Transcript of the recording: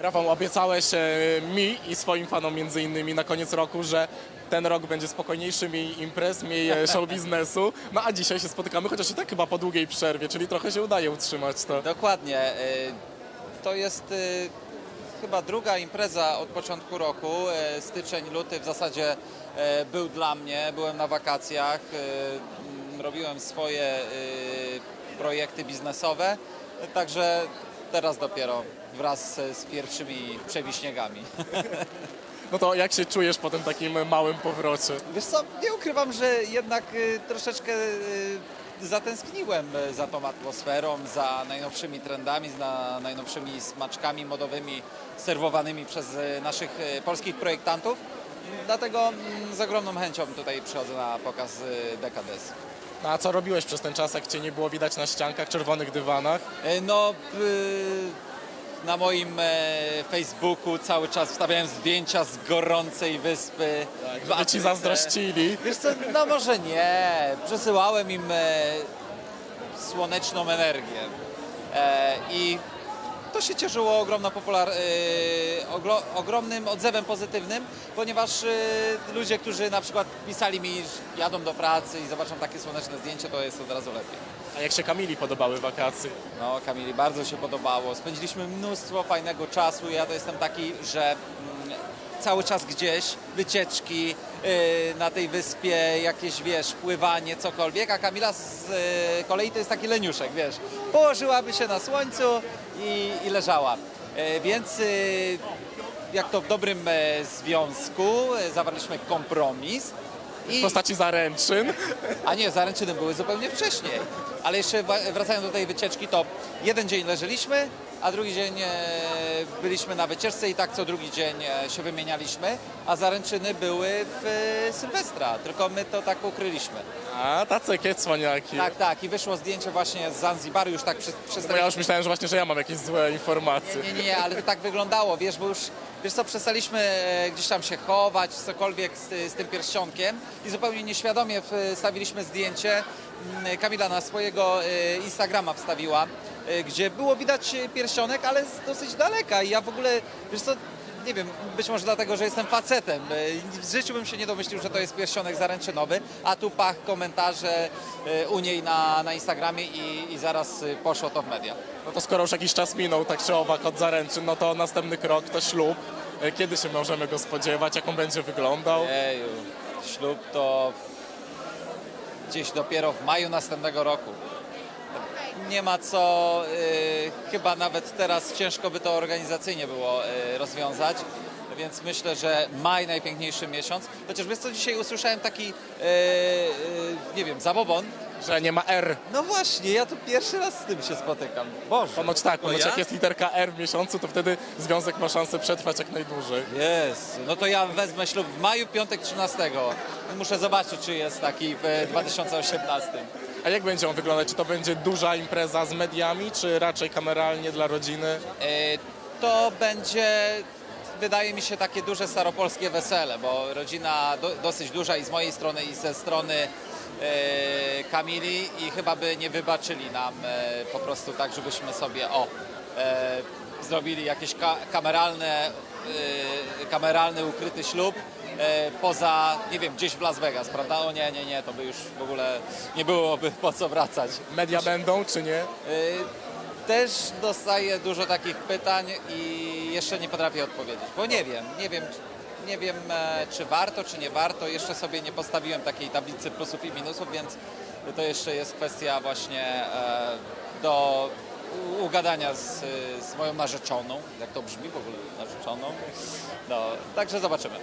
Rafał, obiecałeś e, mi i swoim fanom między innymi na koniec roku, że ten rok będzie spokojniejszy, mniej imprez, mniej e, show biznesu. No a dzisiaj się spotykamy, chociaż i tak chyba po długiej przerwie, czyli trochę się udaje utrzymać to. Dokładnie. y, To jest chyba druga impreza od początku roku. Styczeń, luty w zasadzie był dla mnie. Byłem na wakacjach, robiłem swoje projekty biznesowe, także teraz dopiero wraz z pierwszymi przewiśniegami. No to jak się czujesz po tym takim małym powrocie? Wiesz co, nie ukrywam, że jednak y, troszeczkę y, zatęskniłem y, za tą atmosferą, za najnowszymi trendami, za najnowszymi smaczkami modowymi serwowanymi przez naszych polskich projektantów. Dlatego mm, z ogromną chęcią tutaj przychodzę na pokaz Decades. No a co robiłeś przez ten czas, jak cię nie było widać na ściankach, czerwonych dywanach? Y, No, y, na moim e, Facebooku cały czas wstawiałem zdjęcia z gorącej wyspy. w Żeby ci zazdrościli. Wiesz co, no może nie. Przesyłałem im e, słoneczną energię. E, I to się cieszyło ogromna popular, e, oglo, ogromnym odzewem pozytywnym, ponieważ e, ludzie, którzy na przykład pisali mi, że jadą do pracy i zobaczą takie słoneczne zdjęcie, to jest od razu lepiej. A jak się Kamili podobały wakacje? No, Kamili, bardzo się podobało. Spędziliśmy mnóstwo fajnego czasu. Ja to jestem taki, że mm, cały czas gdzieś, wycieczki yy, na tej wyspie, jakieś, wiesz, pływanie, cokolwiek, a Kamila z yy, kolei to jest taki leniuszek, wiesz. Położyłaby się na słońcu i, i leżała. Yy, więc jak to w dobrym e, związku, e, zawarliśmy kompromis. W I postaci zaręczyn. a nie, zaręczyny były zupełnie wcześniej. Ale jeszcze wracając do tej wycieczki, to jeden dzień leżeliśmy, a drugi dzień e, byliśmy na wycieczce i tak co drugi dzień e, się wymienialiśmy, a zaręczyny były w e, Sylwestra, tylko my to tak ukryliśmy. A, tacy kiecwaniaki. Tak, tak, i wyszło zdjęcie właśnie z Zanzibaru, już tak przy, Bo ja już myślałem, że właśnie, że ja mam jakieś złe informacje. Nie, nie, nie, ale to tak wyglądało, wiesz, bo już, wiesz co, przestaliśmy gdzieś tam się chować, cokolwiek z, z tym pierścionkiem i zupełnie nieświadomie wstawiliśmy zdjęcie. Mm, Kamila na swojego Instagrama wstawiła, gdzie było widać e, pierścionek, ale z dosyć daleka i ja w ogóle, wiesz co, nie wiem, być może dlatego, że jestem facetem. E, W życiu bym się nie domyślił, że to jest pierścionek zaręczynowy, a tu pach, komentarze e, u niej na, na Instagramie i, i zaraz e, poszło to w media. No to skoro już jakiś czas minął, tak czy owak od zaręczyn, no to następny krok to ślub. E, Kiedy się możemy go spodziewać, jak on będzie wyglądał? Eju, ślub to gdzieś dopiero w maju następnego roku. Nie ma co, y, chyba nawet teraz ciężko by to organizacyjnie było y, rozwiązać, więc myślę, że maj najpiękniejszy miesiąc. Chociaż wiesz co, dzisiaj usłyszałem taki, y, y, nie wiem, zabobon. Że nie ma R. No właśnie, ja tu pierwszy raz z tym się spotykam. Boże. Ponoć tak, ponoć ja? jak jest literka R w miesiącu, to wtedy związek ma szansę przetrwać jak najdłużej. Jest. No to ja wezmę ślub w maju, piątek 13. Muszę zobaczyć, czy jest taki w 2018. A jak będzie on wyglądać? Czy to będzie duża impreza z mediami, czy raczej kameralnie dla rodziny? E, To będzie, wydaje mi się, takie duże staropolskie wesele, bo rodzina do, dosyć duża i z mojej strony, i ze strony e, Kamili i chyba by nie wybaczyli nam e, po prostu tak, żebyśmy sobie, o, e, zrobili jakieś ka kameralne, e, kameralny, ukryty ślub. e, Poza, nie wiem, gdzieś w Las Vegas, prawda? O nie, nie, nie, to by już w ogóle nie byłoby po co wracać. Media będą, czy nie? Y, Też dostaję dużo takich pytań i jeszcze nie potrafię odpowiedzieć, bo nie wiem, nie wiem, nie wiem e, czy warto, czy nie warto. Jeszcze sobie nie postawiłem takiej tablicy plusów i minusów, więc to jeszcze jest kwestia właśnie e, do ugadania z, z moją narzeczoną, jak to brzmi w ogóle, narzeczoną. No, także zobaczymy.